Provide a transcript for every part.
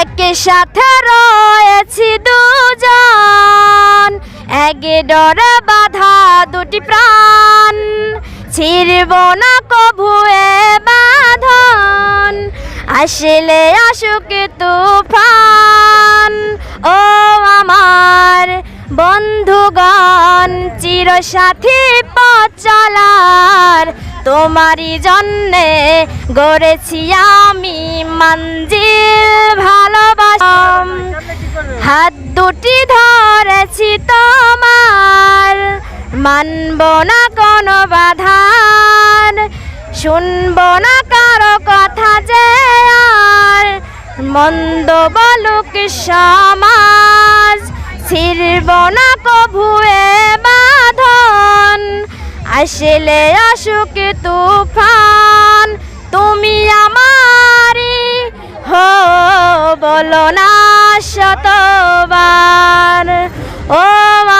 একই সাথে রয়েছি দুজন। একে ডরে বাধা দুটি প্রাণ। ছিড়ব না কভু বাঁধন। আসলে আসুক তুফান। ও আমার বন্ধুগণ, চিরসাথী পথ চলার তোমারই জন্যে গড়েছি আমি মঞ্জিল ভালোবাসাম দুটি ধরেছি তোমার। মানব না কোনো বাধার। শুনব না কারও কথা যে আর। মন্দ বলুক সমাজ। ছিড়ব না কভু এ বাঁধন। আসলে আসুক তুফান বলো না শতবার। ও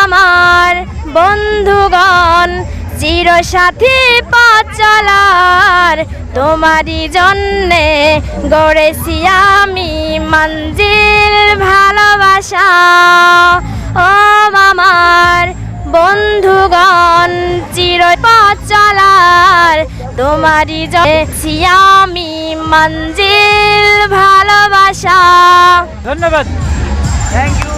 আমার বন্ধুগণ, চিরসাথী পথ চলার তোমারই জন্যে গড়েছি আমি মঞ্জিল ভালোবাসা। ও আমার বন্ধুগণ চির পথ চলার তোমারই জন্যে আমি মঞ্জিল ভালোবাসা। ধন্যবাদ। থ্যাংক